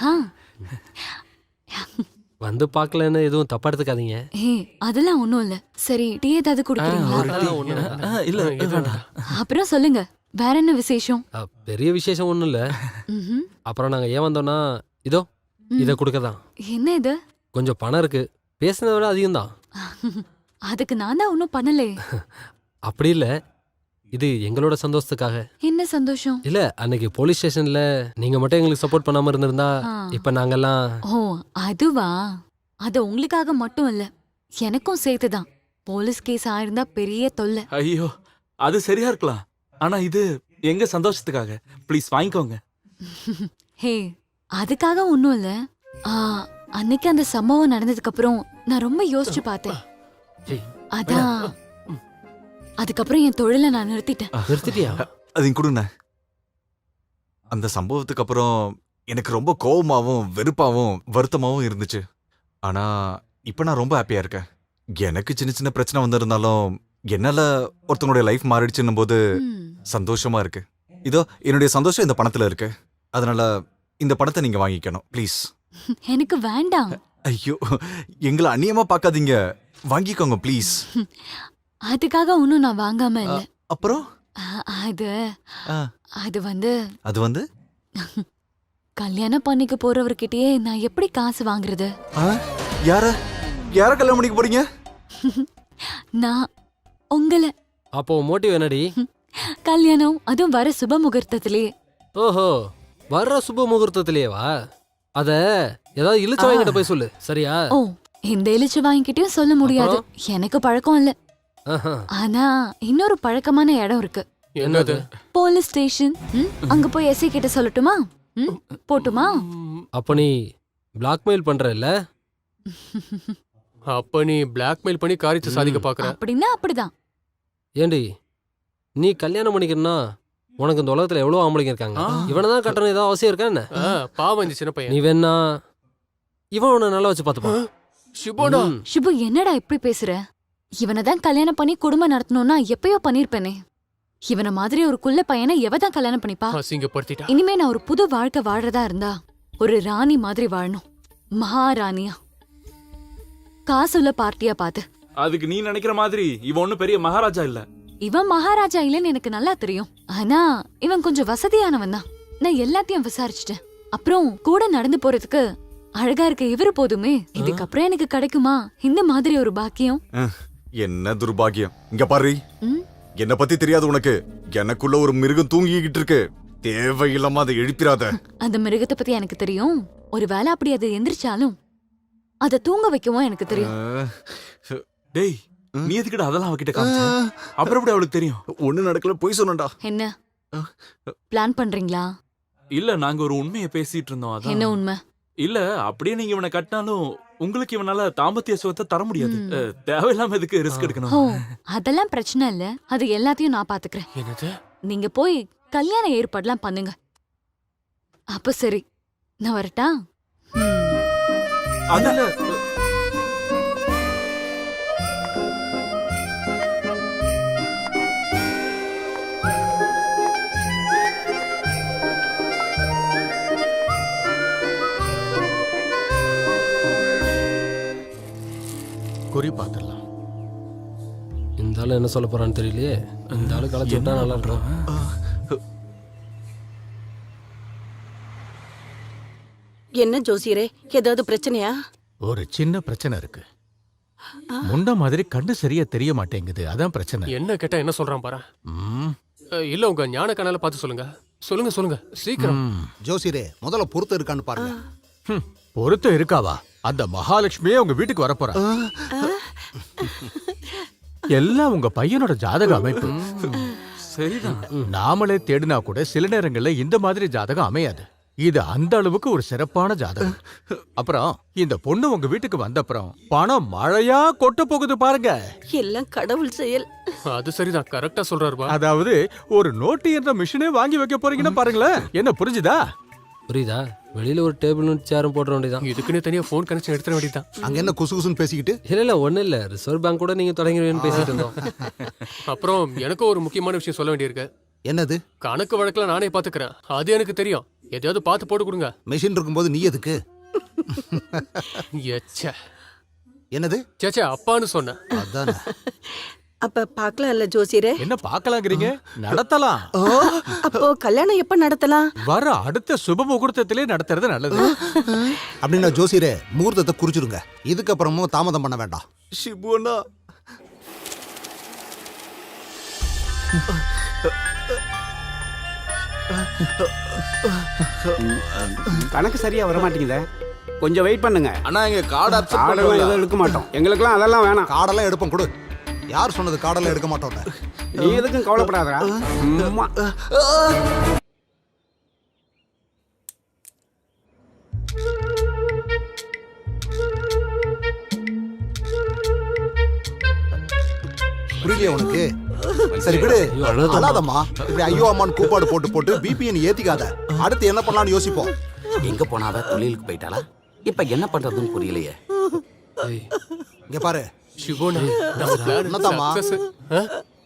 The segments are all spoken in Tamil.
ஆ. வந்து பார்க்கலன்னு எதுவும் தப்பா எடுத்துக்காதீங்க. ஏ அதெல்லாம் ஒண்ணும் இல்ல. சரி டீ ஏதாவது குடிக்கிறீங்களா? இல்ல. வேண்டாம். அப்புறம் சொல்லுங்க வேற என்ன விசேஷம்? அ, பெரிய விசேஷம் ஒண்ணும் இல்ல. ம்ஹும். அப்புறம் நாங்க ஏன் வந்தோம்னா இதோ. இதை கொடுக்க தான் என்ன இது? கொஞ்சம் பணம் இருக்கு. பேசினதை விட அதிகம் தான் அதுக்கு நான் தான் ஒன்றும் பண்ணலே. அப்படி இல்ல. இது எங்களோட சந்தோஷத்துக்காக. என்ன சந்தோஷம்? இல்ல அன்னைக்கு போலீஸ் ஸ்டேஷன்ல நீங்க மட்டும் எங்களுக்கு சப்போர்ட் பண்ணாம இருந்திருந்தா. இப்ப நாங்கெல்லாம் ஓ அதுவா? அது உங்களுக்காக மட்டும் இல்ல. எனக்கும் சேர்த்துதான் போலீஸ் கேஸ் ஆயிருந்தா பெரிய தொல்லை. ஐயோ அது சரியா இருக்கலாம். ஆனா இது எங்க சந்தோஷத்துக்காக? ப்ளீஸ் வாங்கிக்கோங்க. ஹே அதுக்காக ஒன்றும் இல்ல. அன்னைக்கு அந்த சம்பவம் நடந்ததுக்கு அப்புறம் நான் ரொம்ப யோசிச்சு பார்த்தேன். அதான். அதுக்கப்புறம் என் தொழிலை நான் நிறுத்திட்டேன். நிறுத்திட்டியா? அதையும் கொடுண்ணே அந்த சம்பவத்துக்கு அப்புறம் எனக்கு ரொம்ப கோவமாவும் வெறுப்பாவும் வருத்தமாவும் இருந்துச்சு. ஆனா இப்ப நான் ரொம்ப ஹாப்பியா இருக்கேன். எனக்கு சின்ன சின்ன பிரச்சனை வந்திருந்தாலும் என்னால ஒருத்தவங்களுடைய லைஃப் மாறிடுச்சுன்னும் போது. சந்தோஷமா இருக்கு. இதோ என்னுடைய சந்தோஷம் இந்த பணத்துல இருக்கு. அதனால இந்த பணத்தை நீங்க வாங்கிக்கணும் ப்ளீஸ் எனக்கு வேண்டாம். ஐயோ எங்களை அந்நியமா பார்க்காதீங்க. வாங்கிக்கோங்க ப்ளீஸ் அதுக்காக ஒன்றும் நான் வாங்காம இல்ல. அப்புறம்? அ- அது ஆ, அது வந்து அது வந்து? கல்யாணம் பண்ணிக்க போறவர்கிட்டயே நான் எப்படி காசு வாங்குறது? ஆ, யார? யார கல்யாணம் பண்ணிக்க போறீங்க? நான் உங்களை. அப்போ மோட்டிவ் என்னடி? கல்யாணம் அதுவும் வர சுப முகூர்த்தத்திலேயே ஓஹோ வர்ற சுப முகூர்த்தத்திலேயேவா அத ஏதாவது இழுச்ச வாங்கிட்ட போய் சொல்லு சரியா? ஓ இந்த எலிச்சு வாங்கிக்கிட்டயும் சொல்ல முடியாது. எனக்கு பழக்கம் இல்ல. ஆனா இன்னொரு பழக்கமான இடம் இருக்கு. என்னது? Police station. அங்க போய் எஸ்ஐ கிட்ட சொல்லட்டுமா? ம், போட்டுமா? அப்ப நீ பிளாக்மெயில் பண்ற இல்ல அப்ப நீ பிளாக்மெயில் பண்ணி காரியத்தை சாதிக்க. பாக்குற. அப்படின்னா அப்படிதான். ஏண்டி நீ கல்யாணம் பண்ணிக்கணும்னா உனக்கு இந்த உலகத்துல எவ்வளவு ஆம்பளைங்க இருக்காங்க. இவனை தான் கட்டணும் ஏதாவது அவசியம் இருக்கா என்ன? பாவம் இந்த சின்ன நீ பையன் வேணா இவன் உன்னை நல்லா வச்சு பார்த்துப்பான். சிபோடா. சுபு என்னடா இப்படி பேசுற? இவனை தான் கல்யாணம் பண்ணி குடும்பம் நடத்தணும்னா எப்பயோ பண்ணிருப்பேனே. இவனை மாதிரி ஒரு குள்ள பையனை எவ தான் கல்யாணம் பண்ணிப்பா? அசிங்கப்படுத்திட்டா. இனிமே நான் ஒரு புது வாழ்க்கை வாழறதா இருந்தா ஒரு ராணி மாதிரி வாழணும். மகாராணியா காசுள்ள பார்ட்டியா பார்த்து அதுக்கு நீ நினைக்கிற மாதிரி இவன் ஒண்ணும் பெரிய மகாராஜா இல்ல. இவன் மகாராஜா இல்லைன்னு எனக்கு நல்லா தெரியும். ஆனா இவன் கொஞ்சம் வசதியானவன் தான். நான் எல்லாத்தையும் விசாரிச்சுட்டேன். அப்புறம் கூட நடந்து போறதுக்கு அழகா இருக்க இவரு போதுமே. இதுக்கப்புறம் எனக்கு கிடைக்குமா? இந்த மாதிரி ஒரு பாக்கியம். என்ன துர்பாகியம்? இங்க பாரு. ம்? என்ன பத்தி தெரியாது உனக்கு. எனக்குள்ள ஒரு மிருகம் தூங்கிக்கிட்டு இருக்கு. தேவையில்லாம அதை எழுப்பிராத அந்த மிருகத்தை பத்தி எனக்கு தெரியும். ஒருவேளை அப்படி அது எந்திரிச்சாலும் அதை தூங்க வைக்கவும் எனக்கு தெரியும். டேய். நீ எதுக்கிட்ட அதெல்லாம் அவகிட்ட காமிச்ச? அப்புறம் எப்படி அவளுக்கு தெரியும்? ஒண்ணு நடக்கல போய் சொன்னடா என்ன? பிளான் பண்றீங்களா? இல்ல நாங்க ஒரு உண்மையை பேசிட்டு இருந்தோம் என்ன அதான் உண்மை? இல்ல அப்படியே நீங்க இவனை கட்டினாலும் உங்களுக்கு இவனால தாம்பத்திய சுகத்தை தர முடியாது. தேவையில்லாம எதுக்கு ரிஸ்க் எடுக்கணும்? அதெல்லாம் பிரச்சனை இல்ல. அது எல்லாத்தையும் நான் பாத்துக்கிறேன். என்னது? நீங்க போய் கல்யாண ஏற்பாடுலாம் பண்ணுங்க. அப்ப சரி. நான் வரட்டா? ம். ஆளு என்ன சொல்ல போறான்னு தெரியலையே. இந்த ஆளு களைச்சு விட்டா நல்லா இருக்கும் என்ன ஜோசியரே ஏதாவது பிரச்சனையா? ஒரு சின்ன பிரச்சனை இருக்கு. முன்ன மாதிரி கண்ணு சரியா தெரிய மாட்டேங்குது. அதான் பிரச்சனை. என்ன கேட்டா என்ன சொல்றான் பாரு. ம், இல்ல உங்க ஞான கண்ணால பார்த்து சொல்லுங்க. சொல்லுங்க சொல்லுங்க. சீக்கிரம். ம். ஜோசியரே முதல்ல பொறுத்து இருக்கான்னு பாருங்க. ஹம், பொருத்தம் இருக்காவா? அந்த மகாலட்சுமியே உங்க வீட்டுக்கு வரப்போறா. எல்லாம் உங்க பையனோட ஜாதக அமைப்பு. சரிதான். நாமளே தேடினா கூட சில நேரங்கள்ல இந்த மாதிரி ஜாதகம் அமையாது. இது அந்த அளவுக்கு ஒரு சிறப்பான ஜாதகம். அப்புறம் இந்த பொண்ணு உங்க வீட்டுக்கு வந்தப்புறம் பணம் மழையா கொட்ட போகுது பாருங்க. எல்லாம் கடவுள் செயல். அது சரிதான். கரெக்டா சொல்றாரு பா அதாவது ஒரு நோட்டு என்ற மிஷினே வாங்கி வைக்க போறீங்கன்னு பாருங்களேன். என்ன புரிஞ்சுதா? புரியுதா? வெளியில ஒரு டேபிளும் சேரும் போட்டுற வேண்டியதான் இதுக்குன்னு தனியா ஃபோன் கனெக்ஷன் எடுத்துட வேண்டியதுதான். அங்க என்ன குசு குசுன்னு பேசிக்கிட்டு? இல்ல இல்ல ஒண்ணு இல்ல. ரிசர்வ் பேங்க் கூட நீங்க தொடங்கிடுவீங்கன்னு பேசிட்டு இருந்தோம். அப்புறம் எனக்கும் ஒரு முக்கியமான விஷயம் சொல்ல வேண்டியிருக்கு. என்னது? கணக்கு வழக்குல நானே பாத்துக்கிறேன். அது எனக்கு தெரியும். எதையாவது பார்த்து போட்டு கொடுங்க. மெஷின் இருக்கும்போது நீ எதுக்கு? எச்சே. என்னது? சேச்சே அப்பான்னு சொன்னேன். அதானே. அப்ப பாக்கலாம்ல ஜோசியரே? என்ன பார்க்கலாங்கிறீங்க? நடத்தலாம். அப்போ கல்யாணம் எப்ப நடத்தலாம்? வர அடுத்த சுப முகூர்த்தத்திலே நடத்துறது நல்லது. அப்படின்னா ஜோசியரே முகூர்த்தத்தை குறிச்சிடுங்க இதுக்கப்புறமும் தாமதம் பண்ண வேண்டாம். அண்ணா கணக்கு சரியா வர மாட்டேங்குதே கொஞ்சம் வெயிட் பண்ணுங்க. அண்ணா எங்க கார்டு காடெல்லாம் எதுவும் எடுக்க மாட்டோம். எங்களுக்கெல்லாம் அதெல்லாம் வேணாம். காடெல்லாம் எடுப்போம் கொடு. யார் சொன்னது காடெல்லாம் எடுக்க மாட்டோம்ல நீ எதுக்கும் கவலைப்படாதடா. சும்மா புரியலையா உனக்கு? சரி விடு. அழுதம்மா. இப்படி ஐயோ அம்மான்னு கூப்பாடு போட்டு போட்டு பிபிஎன் ஏத்திக்காத. அடுத்து என்ன பண்ணலாம்னு யோசிப்போம். எங்க போனாவ? தொழிலுக்கு போயிட்டாளா? இப்ப என்ன பண்றதுன்னு புரியலையே. இங்க பாரு. சிவோனா நம்ம பிளான் என்னதாம்மா? சக்சஸ்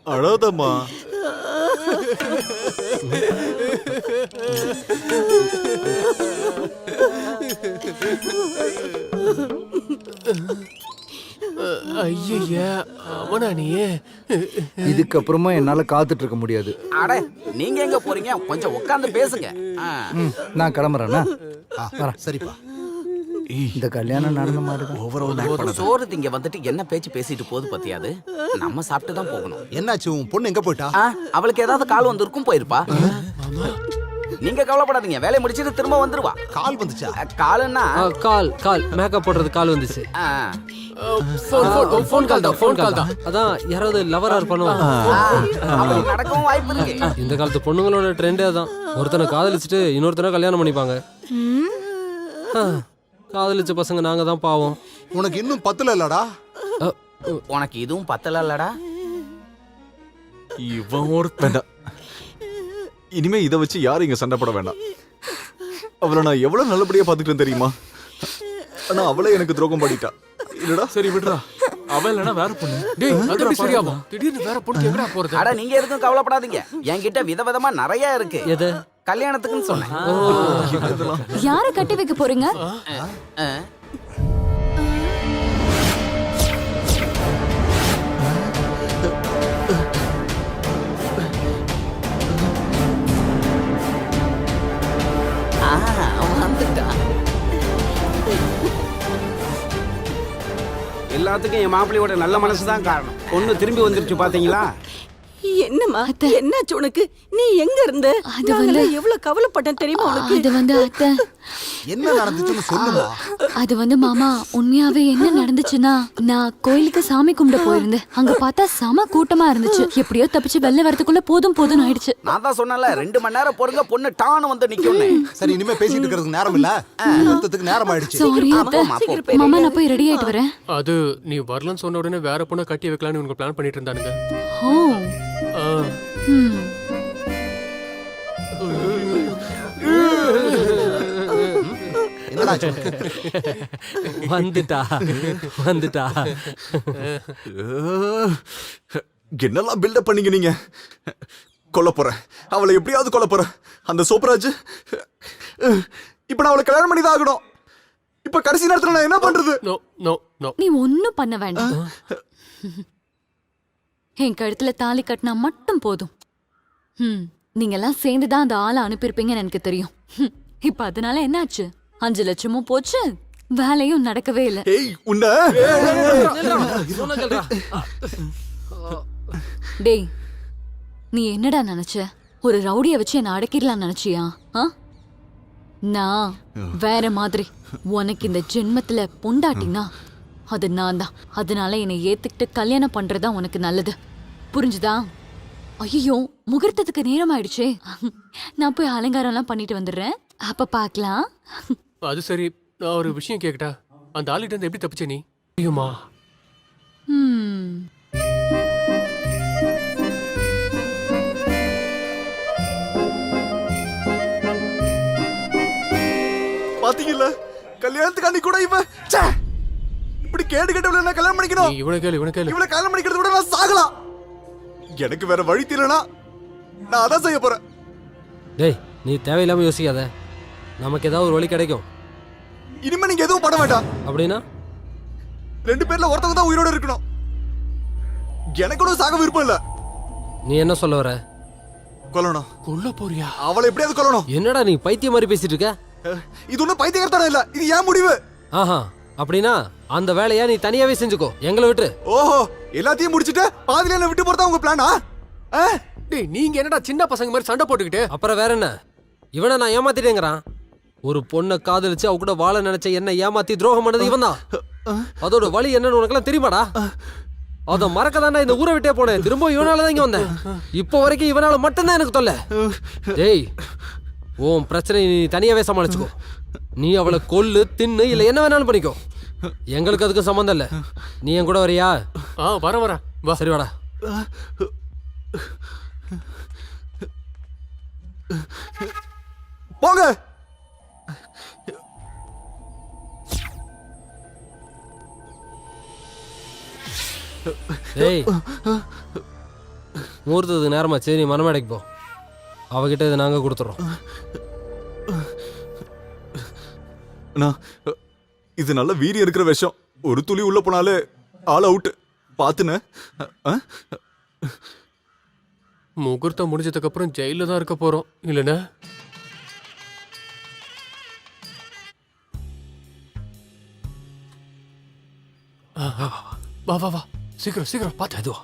அழாதம்மா ஐய அவனா நீ இதுக்கப்புறமா என்னால காத்துட்டு இருக்க முடியாது அட நீங்க எங்க போறீங்க கொஞ்சம் உட்கார்ந்து பேசுங்க ஆ. ம், நான் கிளம்புறேண்ணா ஆ, சரிப்பா இந்த கல்யாணம் நடந்த மாதிரி தான். ஒரு சோறு திங்க வந்துட்டு என்ன பேச்சு பேசிட்டு போகுது பத்தியாது நம்ம சாப்பிட்டு தான் போகணும். என்னாச்சு உன் பொண்ணு எங்க போயிட்டா? ஆ, அவளுக்கு ஏதாவது கால் வந்திருக்கும் போயிருப்பா. நீங்க கவலைப்படாதீங்க வேலையை முடிச்சிட்டு திரும்ப வந்துருவா. கால் வந்துச்சா? அ, காலுன்னா? ஆ, கால் கால் மேக்கப் போடுறது கால் வந்துச்சு. ஆ, ஃபோன் கால் தான் ஃபோன் கால் தான். அதான் யாராவது லவரா இருப்பானோ ஆ, அப்படி நடக்கவும் வாய்ப்பு இருக்கு. இந்த காலத்து பொண்ணுங்களோட ட்ரெண்டே அதான் ஒருத்தனை காதலிச்சுட்டு இன்னொருத்தனை கல்யாணம் பண்ணிப்பாங்க. ஆ, காதலிச்ச பசங்க நாங்க தான் பாவம். உனக்கு இன்னும் பத்துல இல்லடா? உனக்கு இதுவும் பத்தலல்லடா இவன் ஒருத்தன். இனிமே இதை வச்சு யாரும் இங்க சண்டை போட வேண்டாம். அவளை நான் எவ்வளவு நல்லபடியா பாத்துக்கிட்டேன் தெரியுமா? ஆனா அவளே எனக்கு துரோகம் பண்ணிட்டா. இல்லடா? சரி விடுறா. அவன் இல்லைன்னா வேற பொண்ணு. டேய் அது எப்படி சரியாகும்? திடீர்னு வேற பொண்ணு எங்கடா போறது அட நீங்க எதுக்கும் கவலைப்படாதீங்க. என்கிட்ட விதவிதமா நிறைய இருக்கு. எது? கல்யாணத்துக்குன்னு சொன்னேன் யார கட்டி வைக்க போறீங்க ஆ. ஆ, வந்துட்டான். எல்லாத்துக்கும் என் மாப்பிள்ளையோட நல்ல மனசு தான் காரணம் பொண்ணு திரும்பி வந்துருச்சு பாத்தீங்களா என்னம்மா? என்னாச்சு உனக்கு? நீ எங்க இருந்த? அது எவ்வளவு கவலைப்பட்டேன் தெரியுமா உனக்கு? அது வந்து அத்தை. என்ன நடந்துச்சுன்னு சொல்லுமா? அது வந்து மாமா உண்மையாவே என்ன நடந்துச்சுன்னா நான் கோயிலுக்கு சாமி கும்பிட போயிருந்தேன். அங்க பார்த்தா செம கூட்டமா இருந்துச்சு. எப்படியோ தப்பிச்சு வெளில வரதுக்குள்ள போதும் போதும் ஆயிடுச்சு. நான் தான் சொன்னேன்ல ரெண்டு மணி நேரம் பொறுங்க பொண்ணு டான்னு வந்து நிக்கும்னு. சரி இனிமே பேசிட்டு இருக்கிறதுக்கு நேரம் இல்ல. முகூர்த்தத்துக்கு நேரம் ஆயிடுச்சு. சாரி. மாமா நான் போய் ரெடி ஆயிட்டு வரேன். அது நீ வரலன்னு சொன்ன உடனே வேற பொண்ணை கட்டி வைக்கலாம்னு இவங்க பிளான் பண்ணிட்டு இருந்தானுங்க. ஓ. வந்துட்டா வந்துட்டா. என்னெல்லாம் பில்டப் பண்ணீங்க நீங்க? கொல்ல போறேன். அவளை எப்படியாவது கொல்ல போறேன். அந்த சோப்ராஜ் இப்ப நான் அவளை கல்யாணம் பண்ணி தான் ஆகணும். இப்ப கடைசி நேரத்துல நான் என்ன பண்றது? நோ நோ நோ நீ ஒன்னும் பண்ண வேண்டாம். என் கழுத்துல தாலி கட்டினா மட்டும் போதும். ம் நீங்கெல்லாம் சேர்ந்து தான் அந்த ஆளை அனுப்பியிருப்பீங்கன்னு எனக்கு தெரியும். ஹம், இப்ப அதனால என்னாச்சு? அஞ்சு லட்சமும் போச்சு. வேலையும் நடக்கவே இல்லை. ஏய் உன்ன. டேய் நீ என்னடா நினைச்ச? ஒரு ரவுடிய வச்சு என்ன அடக்கிடலாம் நினைச்சியா? ஆ? நான் வேற மாதிரி உனக்கு இந்த ஜென்மத்துல பொண்டாட்டினா அது நான் தான். அதனால என்னை ஏத்துக்கிட்டு கல்யாணம் பண்றதா உனக்கு நல்லது. புரிஞ்சுதா? ஐயோ முகூர்த்தத்துக்கு நேரம் ஆயிடுச்சே. நான் போய் அலங்காரம்லாம் பண்ணிட்டு வந்துடுறேன். அப்ப பார்க்கலாம். அது சரி. நான் ஒரு விஷயம் கேக்கட்டா? அந்த ஆளுகிட்ட இருந்து எப்படி தப்பிச்ச நீ? ஐயோமா ம் பாத்தீங்கல்ல? கல்யாணத்துக்கு அன்னைக்கு கூட இவ ச்சே! இப்படி கேடு கேட்டவள நான் கல்யாணம் நீ பண்ணிக்கணும் இவனை கேளு இவனை கேளு. இவளை கல்யாணம் பண்ணிக்கிறத விட நான் சாகலாம். எனக்கு வேற வழி தெரியலனா நான் அதான் செய்ய போறேன். டேய் நீ தேவையில்லாம யோசிக்காத. நமக்கு ஏதாவது ஒரு வழி கிடைக்கும். இனிமே நீங்க எதுவும் பண்ண வேண்டாம். அப்படின்னா? ரெண்டு பேர்ல ஒருத்தவங்க தான் உயிரோட இருக்கணும். எனக்கு கூட சாக விருப்பம் இல்ல. நீ என்ன சொல்ல வர? கொல்லணும். கொல்ல போறியா? அவளை எப்படியாவது கொல்லணும். என்னடா நீ பைத்தியம் மாதிரி பேசிட்டு இருக்க? இது ஒண்ணும் பைத்தியக்காரத்தனம் இல்ல. இது ஏன் முடிவு. ஆஹா அப்படின்னா அந்த வேலையை நீ தனியாவே செஞ்சுக்கோ. எங்களை விட்டு ஓஹோ எல்லாத்தையும் முடிச்சிட்டு பாதியில என்ன விட்டு போறதா உங்க பிளானா டேய் நீங்க என்னடா சின்ன பசங்க மாதிரி சண்டை போட்டுக்கிட்டு? அப்புறம் வேற என்ன? இவனை நான் ஏமாத்திட்டேங்கிறான். ஒரு பொண்ணை காதலிச்சு அவ கூட வாழ நினைச்ச என்ன ஏமாத்தி துரோகம் பண்ணது இவன் தான் அதோட வழி என்னன்னு உனக்கெல்லாம் தெரியுமாடா? அத மறக்க இந்த ஊரை விட்டே போனேன். திரும்ப இவனால தான் இங்க வந்தேன். இப்போ வரைக்கும் இவனால மட்டும்தான் எனக்கு தொல்லை. டேய் உன் பிரச்சனை நீ தனியாவே சமாளிச்சுக்கோ. நீ அவளை கொல்லு தின்னு இல்ல என்ன வேணாலும் பண்ணிக்கோ. எங்களுக்கு அதுக்கு சம்மந்தம் இல்ல. நீ என் கூட வரியா? ஆ வர வர வா. சரி வாடா. போங்க. டேய் முகூர்த்தத்துக்கு நேரமாச்சு. நீ மனமேடைக்கு போ. அவகிட்ட இதை நாங்க கொடுத்துறோம். அண்ணா இது நல்ல வீரியம் இருக்கிற விஷயம் ஒரு துளி உள்ள போனாலே ஆல் அவுட் பாத்துன. முகூர்த்தம் முடிஞ்சதுக்கு அப்புறம் ஜெயில தான் இருக்க போறோம். இல்லனா வா வா வா. சீக்கிரம் சீக்கிரம் பாத்து. அதுவா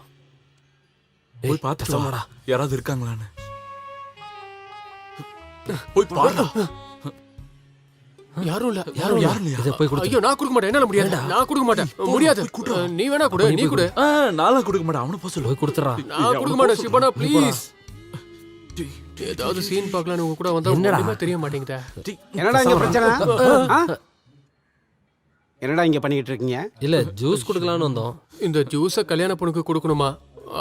போய் பார்த்து வாடா. யாராவது இருக்காங்களான்னு. போய் பாருடா. யாரும் இல்ல யாரும் யாரும் இல்லையா? இதை போய் கொடுத்து ஐயோ நான் கொடுக்க மாட்டேன். என்னால முடியாது. நான் கொடுக்க மாட்டேன். முடியாது. நீ வேணா கொடு நீ கொடு. ஆ, நான்லாம் கொடுக்க மாட்டேன். அவனை போக சொல்லு. போய் கொடுத்துறா. நான் கொடுக்க மாட்டேன் சிவனா ப்ளீஸ் ஏதாவது சீன் பார்க்கலாம்னு உங்க கூட வந்தா தெரிய மாட்டேங்குதா. என்னடா இங்க பிரச்சனை? என்னடா இங்க பண்ணிக்கிட்டு இருக்கீங்க? இல்ல ஜூஸ் கொடுக்கலான்னு வந்தோம். இந்த ஜூஸ கல்யாண பொண்ணுக்கு கொடுக்கணுமா?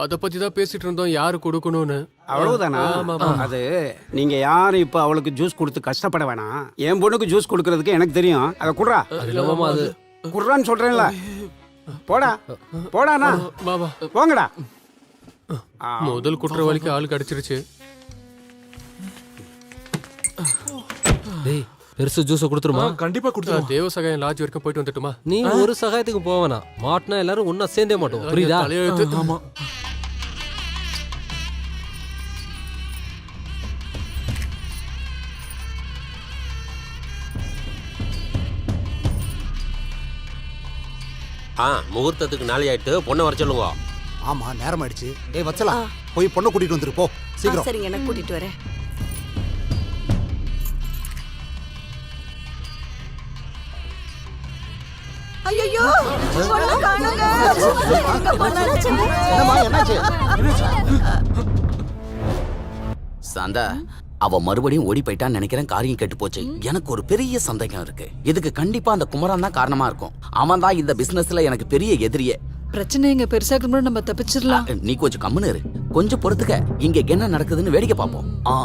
அத பத்தி தான் பேசிட்டு இருந்தோம் யாரு கொடுக்கணும்னு. அவ்வளவுதானா. அது நீங்க யாரும் இப்ப அவளுக்கு ஜூஸ் கொடுத்து கஷ்டப்பட வேணாம். என் பொண்ணுக்கு ஜூஸ் கொடுக்கறதுக்கு எனக்கு தெரியும். அதை குடுறா. அது குடுறான்னு சொல்றேன்ல. போடா. போடாண்ணா போங்கடா. முதல் குற்றவாளிக்கு ஆள் கிடைச்சிருச்சு. டேய் பெருசு ஜூஸை கொடுத்துருமா? கண்டிப்பா கொடுத்துருவோம். தேவசகாயம் லாட்ஜ் வரைக்கும் போயிட்டு வந்துட்டுமா? நீ ஒரு சகாயத்துக்கு போவேனா? மாட்டினா எல்லாரும் ஒன்னா சேர்ந்தே மாட்டோம். புரியுதா? ஆமா. ஆ முகூர்த்தத்துக்கு நாளை ஆயிட்டு பொண்ணை வர சொல்லுங்க. ஆமா நேரம் ஆயிடுச்சு டேய் வச்சலா? போய் பொண்ணை கூட்டிட்டு வந்துரு போ. சீக்கிரம். சரிங்க நான் கூட்டிட்டு வரேன். ஐயோ சாந்தா அவ மறுபடியும் ஓடி போயிட்டான்னு நினைக்கிறேன். காரியம் கெட்டு போச்சு. எனக்கு ஒரு பெரிய சந்தேகம் இருக்கு. இதுக்கு கண்டிப்பா அந்த குமரன் தான் காரணமா இருக்கும். அவன் தான் இந்த பிசினஸ்ல எனக்கு பெரிய எதிரியே. பிரச்சனை இங்க பெருசாக்கு முன்னாடி நம்ம தப்பிச்சிடலாம். நீ கொஞ்சம் கம்முன்னு இரு. கொஞ்சம் பொறுத்துக்க. இங்க என்ன நடக்குதுன்னு வேடிக்கை பார்ப்போம். ஆ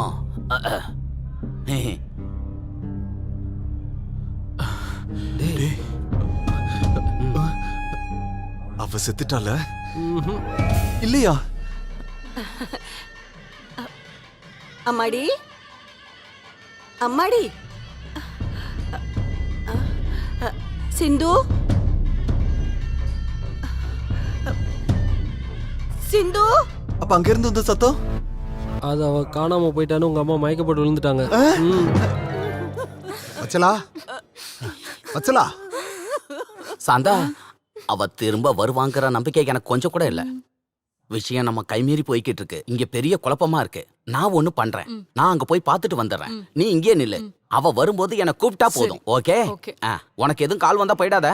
அவ செத்துட்டால இல்லையா? அம்மாடி? அம்மாடி? சிந்து? சிந்து? அப்ப அங்க இருந்து வந்த சத்தம்? அது அவ காணாம போயிட்டான்னு உங்க அம்மா மயக்கப்பட்டு விழுந்துட்டாங்க. ம். வச்சலா வச்சலா சாந்தா? அவ திரும்ப வருவாங்கிற நம்பிக்கை எனக்கு கொஞ்சம் கூட இல்ல. விஷயம் நம்ம கைமீறி போய்கிட்டு இருக்கு. இங்க பெரிய குழப்பமா இருக்கு. நான் ஒண்ணு பண்றேன். நான் அங்க போய் பார்த்துட்டு வந்துடுறேன். நீ இங்கே நில்லு. அவ வரும்போது என்ன கூப்பிட்டா போதும். ஓகே? ஓகே. உனக்கு எதுவும் கால் வந்தா போயிடாத.